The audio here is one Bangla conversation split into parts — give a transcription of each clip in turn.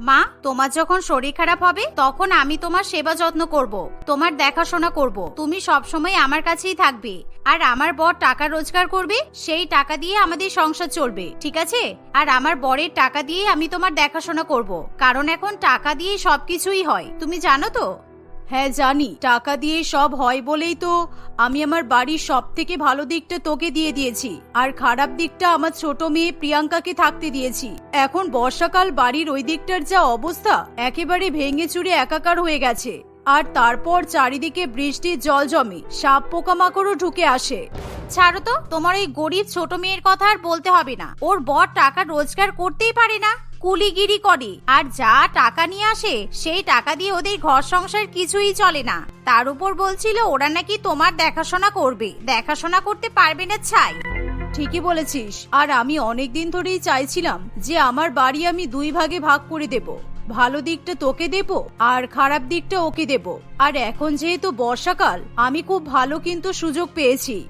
মা, তোমার যখন শরীর খারাপ হবে, তখন আমি তোমার সেবা যত্ন করব, তোমার দেখাশোনা করব। তুমি সবসময় আমার কাছেই থাকবে। আর আমার বর টাকা রোজগার করবে, সেই টাকা দিয়ে আমাদের সংসার চলবে, ঠিক আছে? আর আমার বরের টাকা দিয়ে আমি তোমার দেখাশোনা করব। কারণ এখন টাকা দিয়ে সবকিছুই হয়, তুমি জানো তো? হ্যাঁ জানি। টাকা দিয়ে সব হয় বলেই তো আমি আমার বাড়ির সব থেকে ভালো দিকটা তোকে দিয়ে দিয়েছি। আর খারাপ দিকটা আমার ছোট মেয়ে প্রিয়াঙ্কাকে থাকতে দিয়েছি। এখন বর্ষাকাল, বাড়ির ওই দিকটার যা অবস্থা, একেবারে ভেঙে চুরে একাকার হয়ে গেছে। আর তারপর চারিদিকে বৃষ্টির জল জমে, সাপ পোকামাকড়ও ঢুকে আসে। ছাড়ো তো, তোমার ওই গরিব ছোট মেয়ের কথা আর বলতে হবে না। ওর বর টাকা রোজগার করতেই পারে না। কুলিগিরি করে। আর যা টাকা নিয়ে আসে, সেই টাকা দিয়ে ওদের ঘর সংসার কিছুই চলে না। তার উপর বলছিল, ওরা নাকি তোমার দেখাশোনা করবে। দেখাশোনা করতে পারবে না, ছাই। ঠিকই বলেছিস। আর আমি অনেক দিন ধরেই চাইছিলাম যে আমার বাড়ি আমি দুই ভাগে ভাগ করে দেব। ভালো দিকটা তোকে দেব, আর খারাপ দিকটা ওকে দেব। আর এখন যেহেতু বর্ষাকাল, আমি খুব ভালো কিন্তু সুযোগ পেয়েছি।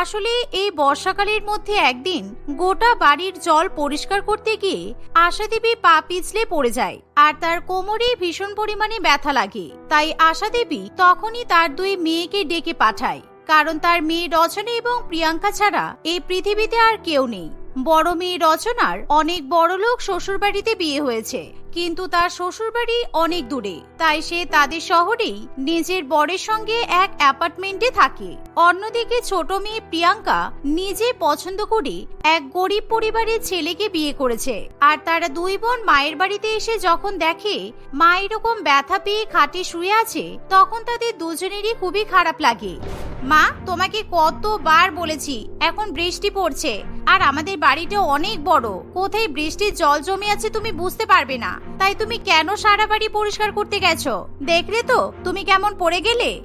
আসলে এই বর্ষাকালের মধ্যে একদিন গোটা বাড়ির জল পরিষ্কার করতে গিয়ে আশা দেবী পা পিছলে পড়ে যায় আর তার কোমরে ভীষণ পরিমাণে ব্যথা লাগে। তাই আশা দেবী তখনই তার দুই মেয়েকে ডেকে পাঠায়। কারণ তার মেয়ে রচনা এবং প্রিয়াঙ্কা ছাড়া এই পৃথিবীতে আর কেউ নেই। বড় মেয়ে রচনার অনেক বড় লোক শ্বশুরবাড়িতে বিয়ে হয়েছে। কিন্তু তার শ্বশুরবাড়ি অনেক দূরে। তাই সে তাদের শহরেই নিজের বরের সঙ্গে এক অ্যাপার্টমেন্টে থাকে। অন্যদিকে ছোট মেয়ে প্রিয়াঙ্কা নিজে পছন্দ করে এক গরিব পরিবারের ছেলেকে বিয়ে করেছে। আর তারা দুই বোন মায়ের বাড়িতে এসে যখন দেখে মা এরকম ব্যথা পেয়ে খাটে শুয়ে আছে, তখন তাদের দুজনেরই খুবই খারাপ লাগে। মা, তোমাকে কতবার বলেছি, এখন বৃষ্টি পড়ছে, আর আমাদের বাড়িটা অনেক বড়। কোথায় বৃষ্টির জল জমে আছে তুমি বুঝতে পারবে না। তাই তুমি কেন সারা বাড়ি পরিষ্কার করতে গেছো? দেখলে তো, তুমি কেমন পড়ে গেলে?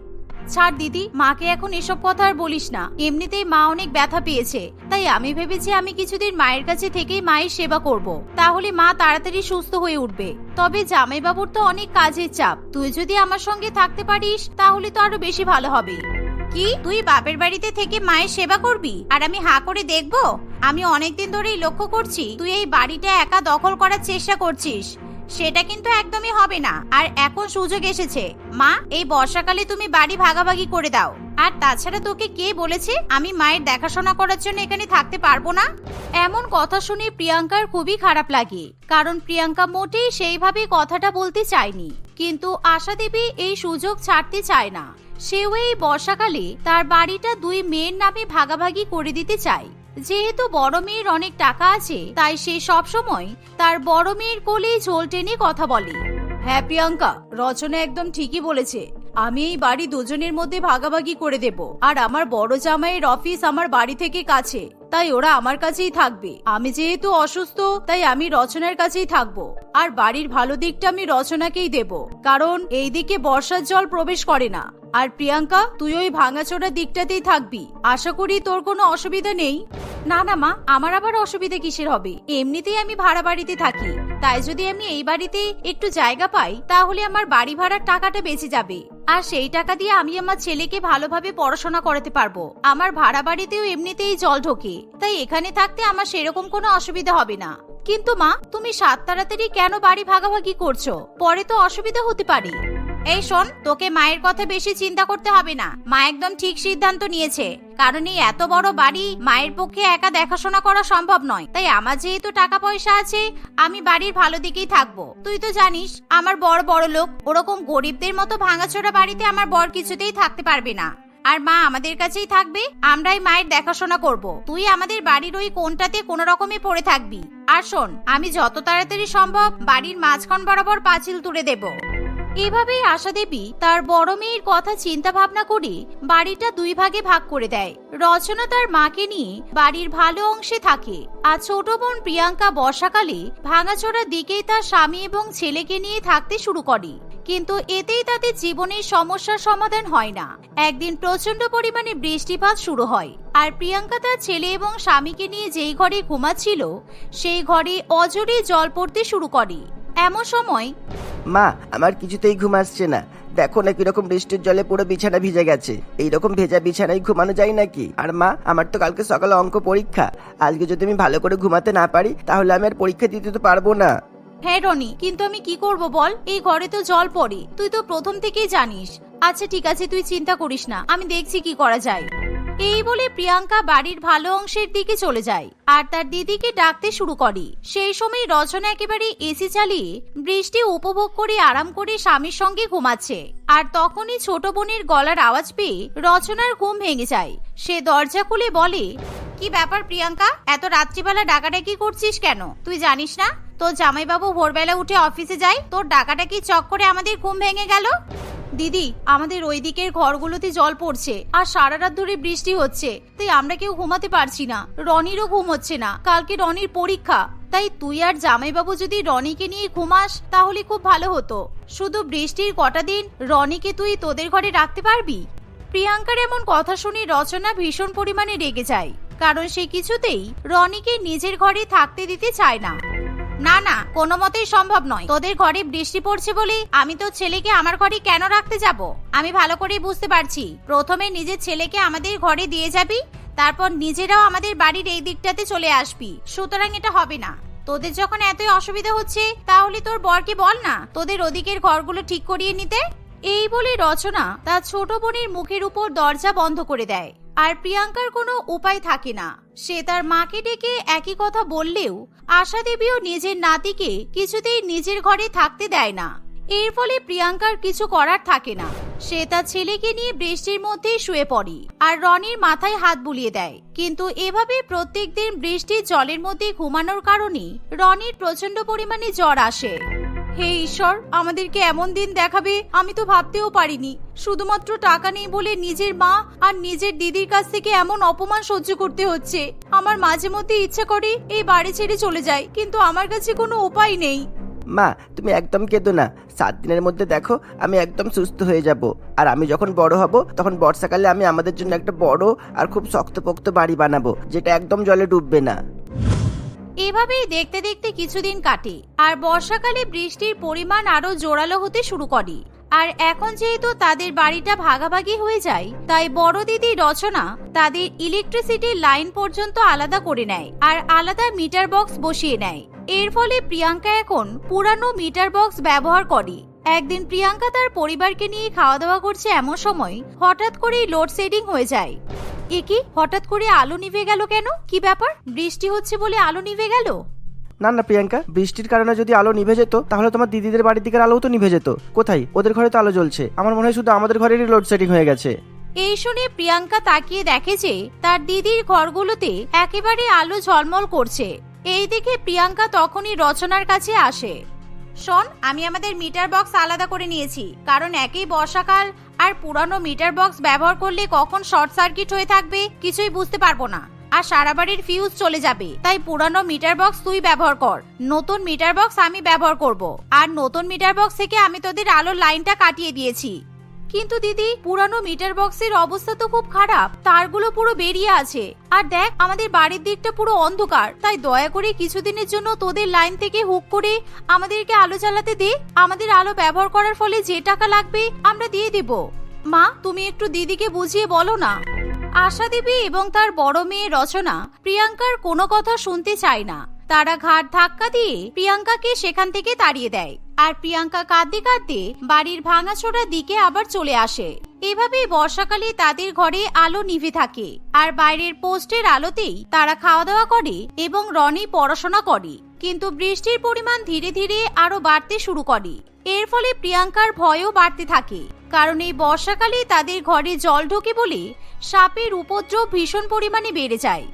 ছাড় দিদি, মাকে এখন এসব কথা আর বলিস না। এমনিতেই মা অনেক ব্যথা পেয়েছে। তাই আমি ভেবেছি আমি কিছুদিন মায়ের কাছে থেকেই মায়ের সেবা করব। তাহলে মা তাড়াতাড়ি সুস্থ হয়ে উঠবে। তবে জামাইবাবুর তো অনেক কাজের চাপ। তুই যদি আমার সঙ্গে থাকতে পারিস, তাহলে তো আরও বেশি ভালো হবে। কি? তুই বাপের বাড়িতে থেকে মায়ের সেবা করবি? আর আমি হা করে দেখব? আমি অনেকদিন ধরেই লক্ষ্য করছি, তুই এই বাড়িটা একা দখল করার চেষ্টা করছিস। সেটা কিন্তু একদমই হবে না। আর এখন সুযোগ এসেছে। মা, এই বর্ষাকালে তুমি বাড়ি ভাগাভাগি করে দাও। আর তাছাড়া তোকে কে বলেছে আমি মায়ের দেখাশোনা করার জন্য এখানে থাকতে পারব না? এমন কথা শুনে প্রিয়াঙ্কার খুবই খারাপ লাগে। কারণ প্রিয়াঙ্কা মোটেই সেইভাবে কথাটা বলতে চায়নি। কিন্তু আশা দেবী এই সুযোগ ছাড়তে চায় না। সেও এই বর্ষাকালে তার বাড়িটা দুই মেয়ের নামে ভাগাভাগি করে দিতে চায়। যেহেতু বড় মেয়ের অনেক টাকা আছে, তাই সে সবসময় তার বড় মেয়ের কোলেই ঝোল টেনে কথা বলে। হ্যাঁ প্রিয়াঙ্কা, রচনা একদম ঠিকই বলেছে। আমি এই বাড়ি দুজনের মধ্যে ভাগাভাগি করে দেব। আর আমার বড় জামাইয়ের অফিস আমার বাড়ি থেকে কাছে। তাই ওরা আমার কাছেই থাকবে। আমি যেহেতু অসুস্থ, তাই আমি রচনার কাছেই থাকব। আর বাড়ির ভালো দিকটা আমি রচনাকেই দেব। কারণ এই দিকে বর্ষার জল প্রবেশ করে না। আর প্রিয়াঙ্কা, তুই ওই ভাঙাচোরা দিকটাতেই থাকবি। আশা করি তোর কোনো অসুবিধা নেই। না না, মা, আমার আবার অসুবিধা কিসের হবে? এমনিতেই আমি ভাড়া বাড়িতে থাকি। তাই যদি আমি এই বাড়িতে একটু জায়গা পাই, তাহলে আমার বাড়ি ভাড়ার টাকাটা বেঁচে যাবে। আর সেই টাকা দিয়ে আমি আমার ছেলেকে ভালোভাবে পড়াশোনা করাতে পারব। আমার ভাড়া বাড়িতেও এমনিতেই জল ঢোকে। তাই এখানে থাকতে আমার সেরকম কোনো অসুবিধা হবে না। কিন্তু মা, তুমি সাত তাড়াতাড়ি কেন বাড়ি ভাগাভাগি করছ? পরে তো অসুবিধা হতে পারে। এই শোন, তোকে মায়ের কথা বেশি চিন্তা করতে হবে না। মা একদম ঠিক সিদ্ধান্ত নিয়েছে। কারণ এই এত বড় বাড়ি মায়ের পক্ষে একা দেখাশোনা করা সম্ভব নয়। তাই আমার যেহেতু টাকা পয়সা আছে, আমি বাড়ির ভালো দিকেই থাকব। তুই তো জানিস, আমার বড় বড় লোক ওরকম গরিবদের মতো ভাঙাচোরা বাড়িতে আমার বর কিছুতেই থাকতে পারবে না। আর মা আমাদের কাছেই থাকবে, আমরাই মায়ের দেখাশোনা করব। তুই আমাদের বাড়ির ওই কোনটাতে কোনো রকমে পড়ে থাকবি। আর শোন, আমি যত তাড়াতাড়ি সম্ভব বাড়ির মাঝখান বরাবর পাঁচিল তুলে দেবো। এভাবেই আশা দেবী তার বড় মেয়ের কথা চিন্তা ভাবনা করে বাড়িটা দুই ভাগে ভাগ করে দেয়। রচনা তার মাকে নিয়ে বাড়ির ভালো অংশে থাকে আর ছোট বোন প্রিয়াঙ্কা বর্ষাকালে ভাঙাচোরার দিকেই তার স্বামী এবং ছেলেকে নিয়ে থাকতে শুরু করে। কিন্তু এতেই তাদের জীবনের সমস্যার সমাধান হয় না। একদিন প্রচণ্ড পরিমাণে বৃষ্টিপাত শুরু হয়, আর প্রিয়াঙ্কা তার ছেলে এবং স্বামীকে নিয়ে যেই ঘরে ঘুমাচ্ছিল, সেই ঘরে অজরে জল পড়তে শুরু করে। এমন সময় মা, আমার কিছুতেই ঘুম আসছে না। দেখো না কীরকম বৃষ্টির জলে পুরো বিছানা ভিজে গেছে। এইরকম ভেজা বিছানায় ঘুমানো যায় নাকি? আর মা, আমার তো কালকে সকালে অঙ্ক পরীক্ষা। আজকে যদি আমি ভালো করে ঘুমাতে না পারি, তাহলে আমি আর পরীক্ষা দিতে তো পারব না। হ্যাঁ রনি, কিন্তু আমি কি করব বল? এই ঘরে তো জল পড়ে। তুই তো প্রথম থেকেই জানিস। আচ্ছা ঠিক আছে, তুই চিন্তা করিস না। আমি দেখছি কি করা যায়। এই বলে প্রিয়াঙ্কা বাড়ির ভালো অংশের দিকে চলে যায় আর তার দিদিকে ডাকতে শুরু করে। সেই সময় রচনা একেবারে এসি চালিয়ে বৃষ্টি উপভোগ করে আরাম করে স্বামীর সঙ্গে ঘুমাচ্ছে। আর তখনই ছোট বোনের গলার আওয়াজ পেয়ে রচনার ঘুম ভেঙে যায়। সে দরজা খুলে বলে, কি ব্যাপার প্রিয়াঙ্কা? এত রাত্রিবেলা ডাকাডাকি করছিস কেন? তুই জানিস না? তোর জামাইবাবু ভোরবেলা উঠে অফিসে যায় তোর ডাকাডাকি চক করে আমাদের ঘুম ভেঙে গেল? দিদি, আমাদের ওই দিকের ঘরগুলোতে জল পড়ছে আর সারা রাত ধরে বৃষ্টি হচ্ছে। তাই আমরা কেউ ঘুমাতে পারছি না। রনিরও ঘুম হচ্ছে না। কালকে রনির পরীক্ষা। তাই তুই আর জামাইবাবু যদি রনিকে নিয়ে ঘুমাস, তাহলে খুব ভালো হতো। শুধু বৃষ্টির কটা দিন রনিকে তুই তোদের ঘরে রাখতে পারবি? প্রিয়াঙ্কার এমন কথা শুনে রচনা ভীষণ পরিমাণে রেগে যায়। কারণ সে কিছুতেই রনিকে নিজের ঘরে থাকতে দিতে চায় না। না না, কোনো মতেই সম্ভব নয়। তোদের ঘরে বৃষ্টি পড়ছে বলে আমি তো ছেলেকে আমার ঘরে কেন রাখতে যাব? আমি ভালো করেই বুঝতে পারছি। প্রথমে নিজের ছেলেকে আমাদের ঘরে দিয়ে যাবি, তারপর নিজেরাও আমাদের বাড়ির এই দিকটাতে চলে আসবি। সুতরাং এটা হবে না। তোদের যখন এতই অসুবিধা হচ্ছে, তাহলে তোর বরকে বল না, তোদের ওদিকের ঘরগুলো ঠিক করিয়ে নিতে। এই বলে রচনা তার ছোট বোনের মুখের উপর দরজা বন্ধ করে দেয়। আর প্রিয়াঙ্কার কোনো উপায় থাকে না। সে তার মাকে ডেকে একই কথা বললেও আশা দেবীও নিজের নাতিকে কিছুতেই নিজের ঘরে থাকতে দেয় না। এর ফলে প্রিয়াঙ্কার কিছু করার থাকে না। সে তার ছেলেকে নিয়ে বৃষ্টির মধ্যেই শুয়ে পড়ে আর রনির মাথায় হাত বুলিয়ে দেয়। কিন্তু এভাবে প্রত্যেকদিন বৃষ্টির জলের মধ্যে ঘুমানোর কারণে রনির প্রচণ্ড পরিমাণে জ্বর আসে। হে ঈশ্বর, আমাদেরকে এমন দিন দেখাবে, আমি তো ভাবতেও পারিনি। শুধুমাত্র টাকা নেই বলে নিজের মা আর নিজের দিদির কাছ থেকে এমন অপমান সহ্য করতে হচ্ছে। আমার মাঝে মধ্যে ইচ্ছা করে এই বাড়ি ছেড়ে চলে যায়, কিন্তু আমার কাছে কোনো উপায় নেই। মা, তুমি একদম কেঁদো না। সাত দিনের মধ্যে দেখো, আমি একদম সুস্থ হয়ে যাব। আর আমি যখন বড় হব, তখন বর্ষাকালে আমি আমাদের জন্য একটা বড় আর খুব শক্তপোক্ত বাড়ি বানাবো, যেটা একদম জলে ডুববে না। এভাবেই দেখতে দেখতে কিছুদিন কাটে, আর বর্ষাকালে বৃষ্টির পরিমাণ আরও জোরালো হতে শুরু করে। আর এখন যেহেতু তাদের বাড়িটা ভাগাভাগি হয়ে যায়, তাই বড় দিদি রচনা তাদের ইলেকট্রিসিটি লাইন পর্যন্ত আলাদা করে নেয় আর আলাদা মিটার বক্স বসিয়ে নেয়। এর ফলে প্রিয়াঙ্কা এখন পুরানো মিটার বক্স ব্যবহার করে। একদিন প্রিয়াঙ্কা তার পরিবারকে নিয়ে খাওয়া দাওয়া করছে এমন সময় হঠাৎ করেই লোডশেডিং হয়ে যায়। এ কি? হঠাৎ করে আলো নিভে গেল কেন? কি ব্যাপার? বৃষ্টি হচ্ছে বলে আলো নিভে গেল? না না প্রিয়াঙ্কা বৃষ্টির কারণে যদি আলো নিভে যেত তাহলে তোমার দিদিদের বাড়ির দিকের আলোও তো নিভে যেত। কোথায়? ওদের ঘরে তো আলো জ্বলছে। আমার মনে হয় শুধু আমাদের ঘরেরই লোডশেডিং হয়ে গেছে। এই শুনে প্রিয়াঙ্কা তাকিয়ে দেখে যে তার দিদির ঘরগুলোতে একেবারে আলো ঝলমল করছে। এই দেখে প্রিয়াঙ্কা তখনই রচনার কাছে আসে। শোন, আমি আমাদের মিটার বক্স আলাদা করে নিয়েছি, কারণ একই বর্ষাকাল আর পুরানো মিটার বক্স ব্যবহার করলে কখন শর্ট সার্কিট হয়ে থাকবে কিছুই বুঝতে পারব না। আর সারা বাড়ির ফিউজ চলে যাবে, তাই পুরানো মিটার বক্স তুই ব্যবহার কর। নতুন মিটার বক্স আমি ব্যবহার করব, আর নতুন মিটার বক্স থেকে আমি তোদের আলোর লাইনটা কাটিয়ে দিয়েছি। কিন্তু দিদি, পুরানো মিটার বক্সের অবস্থা তো খুব খারাপ। তারগুলো পুরো বেরিয়ে আছে। আর দেখ, আমাদের বাড়ির দিকটা পুরো অন্ধকার। তাই দয়া করে কিছুদিনের জন্য তোদের লাইন থেকে হুক করে আমাদেরকে আলো জ্বালাতে দে। আমাদের আলো ব্যবহার করার ফলে যে টাকা লাগবে, আমরা দিয়ে দেব। মা, তুমি একটু দিদিকে বুঝিয়ে বলো না। আশা দেবী এবং তার বড় মেয়ে রচনা প্রিয়াঙ্কার কোনো কথা শুনতে চায় না। তারা ঘাট ধাক্কা দিয়ে প্রিয়াঙ্কাকে সেখান থেকে তাড়িয়ে দেয়। আর প্রিয়াঙ্কা কাঁদতে কাঁদতে বাড়ির ভাঙাচোরা দিকে আবার চলে আসে। এভাবেই বর্ষাকালে তাদের ঘরে আলো নিভে থাকে আর বাইরের পোস্টের আলোতেই তারা খাওয়া দাওয়া করে এবং রনি পড়াশোনা করে। কিন্তু বৃষ্টির পরিমাণ ধীরে ধীরে আরও বাড়তে শুরু করে। এর ফলে প্রিয়াঙ্কার ভয়ও বাড়তে থাকে। কারণ এই বর্ষাকালে তাদের ঘরে জল ঢোকে বলে সাপের উপদ্রব ভীষণ পরিমাণে বেড়ে যায়।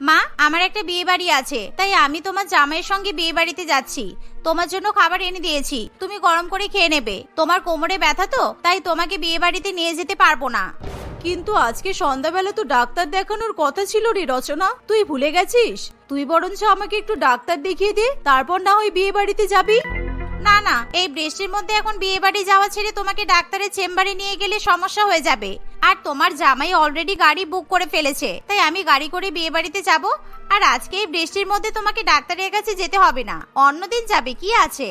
মা আমার একটা বিয়ে বাড়ি আছে তাই আমি তোমার জামাইয়ের সঙ্গে বিয়ে বাড়িতে যাচ্ছি। তোমার জন্য খাবার এনে দিয়েছি তুমি গরম করে খেয়ে নেবে। তোমার কোমরে ব্যথা তো তাই তোমাকে বিয়ে বাড়িতে নিয়ে যেতে পারব না। কিন্তু আজকে সন্ধ্যাবেলা তো ডাক্তার দেখানোর কথা ছিল রে রচনা। তুই ভুলে গেছিস? তুই বরঞ্চ আমাকে একটু ডাক্তার দেখিয়ে দে তারপর না হয় বিয়ে বাড়িতে যাবি। না না এই বৃষ্টির মধ্যে এখন বিয়ে বাড়ি যাওয়া ছেড়ে তোমাকে ডাক্তারের চেম্বারে নিয়ে গেলে সমস্যা হয়ে যাবে। আর তোমার জামাই অলরেডি গাড়ি বুক করে ফেলেছে, তাই আমি গাড়ি করে বিয়ে বাড়িতে যাব। আর আজকে এই বৃষ্টির মধ্যে তোমাকে ডাক্তারের কাছে যেতে হবে না, অন্যদিন যাবে, কি আছে?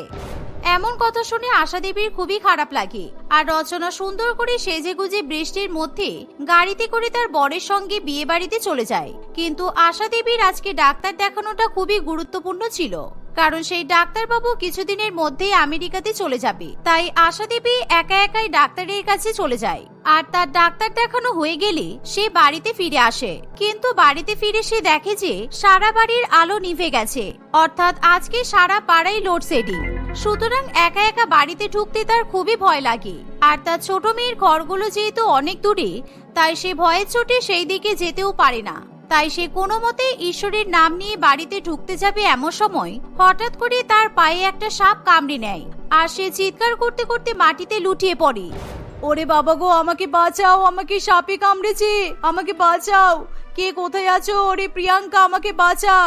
এমন কথা শুনে আশা দেবীর খুবই খারাপ লাগে, আর রচনা সুন্দর করে সেজে গুজে বৃষ্টির মধ্যে গাড়িতে করে তার বরের সঙ্গে বিয়ে বাড়িতে চলে যায়। কিন্তু আশা দেবীর আজকে ডাক্তার দেখানোটা খুবই গুরুত্বপূর্ণ ছিল, কারণ সেই ডাক্তারবাবু কিছুদিনের মধ্যেই আমেরিকাতে চলে যাবে, তাই আশা দেবী একা একাই ডাক্তারের কাছে চলে যায়। আর তার ডাক্তার দেখানো হয়ে গেলে সে বাড়িতে ফিরে আসে। কিন্তু বাড়িতে ফিরে সে দেখে যে সারা বাড়ির আলো নিভে গেছে। অর্থাৎ আজকে সারা পাড়াই লোডশেডিং। সুতরাং একা একা বাড়িতে ঢুকতে তার খুবই ভয় লাগে। আর তার ছোট মেয়ের ঘরগুলো যেহেতু অনেক দূরে, তাই সে ভয়ের চোটে সেই দিকে যেতেও পারে না। তাই সে কোনো মতে ঈশ্বরের নাম নিয়ে বাড়িতে ঢুকতে যাবে এমন সময় হঠাৎ করে তার পায়ে একটা সাপ কামড়ে নেয়। আর সে চিৎকার করতে করতে মাটিতে লুটিয়ে পড়ে। ওরে বাবা গো, আমাকে বাঁচাও, আমাকে সাপে কামড়েছে, আমাকে বাঁচাও। কে কোথায় আছো? ওরে প্রিয়াঙ্কা, আমাকে বাঁচা।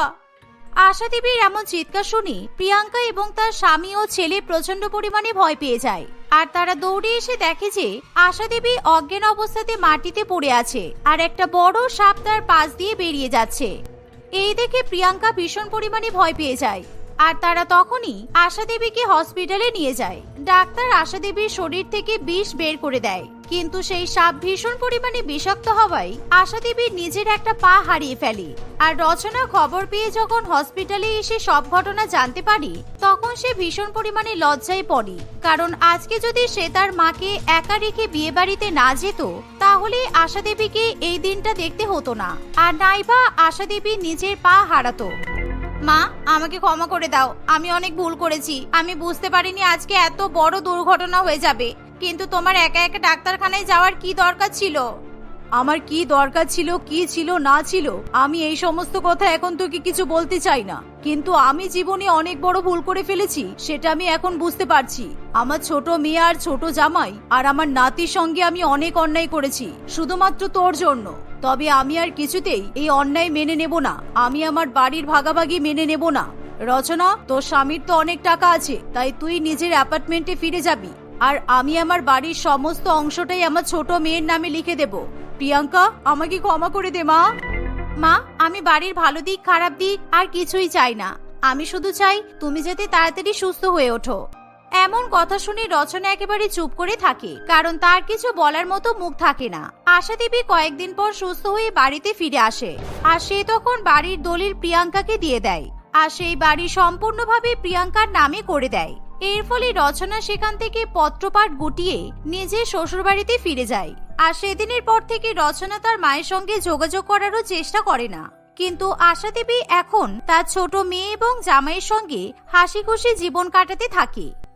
আশা দেবীর এমন চিৎকার শুনে প্রিয়াঙ্কা এবং তার স্বামী ও ছেলে প্রচণ্ড পরিমাণে ভয় পেয়ে যায়। আর তারা দৌড়ে এসে দেখে যে আশা দেবী অজ্ঞান অবস্থাতে মাটিতে পড়ে আছে আর একটা বড় সাপ তার পাশ দিয়ে বেরিয়ে যাচ্ছে। এই দেখে প্রিয়াঙ্কা ভীষণ পরিমাণে ভয় পেয়ে যায়। আর তারা তখনই আশা দেবীকে হসপিটালে নিয়ে যায়। ডাক্তার আশা দেবীর শরীর থেকে বিষ বের করে দেয়। কিন্তু সেই সাপ ভীষণ পরিমাণে বিষাক্ত হওয়ায় আশা দেবী নিজের একটা পা হারিয়ে ফেলে। আর রচনা খবর পেয়ে যখন হসপিটালে এসে সব ঘটনা জানতে পারি, তখন সে ভীষণ পরিমাণে লজ্জায় পড়ে। কারণ আজকে যদি সে তার মাকে একা রেখে বিয়ে বাড়িতে না যেত, তাহলে আশা দেবীকে এই দিনটা দেখতে হতো না। আর নাইবা আশা দেবী নিজের পা হারাতো। মা, আমাকে ক্ষমা করে দাও। আমি অনেক ভুল করেছি। আমি বুঝতে পারিনি আজকে এত বড় দুর্ঘটনা হয়ে যাবে। কিন্তু তোমার একা একা ডাক্তারখানায় যাওয়ার কি দরকার ছিল? আমার কি দরকার ছিল, কি ছিল, না ছিল, আমি এই সমস্ত কথা এখন তোকে কিছু বলতে চাই না। কিন্তু আমি জীবনে অনেক বড় ভুল করে ফেলেছি, সেটা আমি এখন বুঝতে পারছি। আমার ছোট মেয়ে আর ছোট জামাই আর আমার নাতির সঙ্গে আমি অনেক অন্যায় করেছি, শুধুমাত্র তোর জন্য। তবে আমি আর কিছুতেই এই অন্যায় মেনে নেব না। আমি আমার বাড়ির ভাগাভাগি মেনে নেব না। রচনা, তোর স্বামীর তো অনেক টাকা আছে, তাই তুই নিজের অ্যাপার্টমেন্টে ফিরে যাবি। আর আমি আমার বাড়ির সমস্ত অংশটাই আমার ছোট মেয়ের নামে লিখে দেব। প্রিয়াঙ্কা, আমাকে ক্ষমা করে দে, মা। মা, আমি বাড়ির ভালো দিক, খারাপ দিক আর কিছুই চাই না। আমি শুধু চাই তুমি যাতে তাড়াতাড়ি সুস্থ হয়ে ওঠো। এমন কথা শুনে রচনা একেবারে চুপ করে থাকে, কারণ তার কিছু বলার মতো মুখ থাকে না। আশা দেবী কয়েকদিন পর সুস্থ হয়ে বাড়িতে ফিরে আসে, আর সে তখন বাড়ির দলিল প্রিয়াঙ্কাকে দিয়ে দেয়, আর সেই বাড়ি সম্পূর্ণভাবে প্রিয়াঙ্কার নামে করে দেয়। এর ফলে রচনা সেখান থেকে পত্রপাঠ গুটিয়ে নিজের শ্বশুরবাড়িতে ফিরে যায়। আর সেদিনের পর থেকে রচনা তার মায়ের সঙ্গে যোগাযোগ করারও চেষ্টা করে না। কিন্তু আশা দেবী এখন তার ছোট মেয়ে এবং জামাইয়ের সঙ্গে হাসি খুশি জীবন কাটাতে থাকে।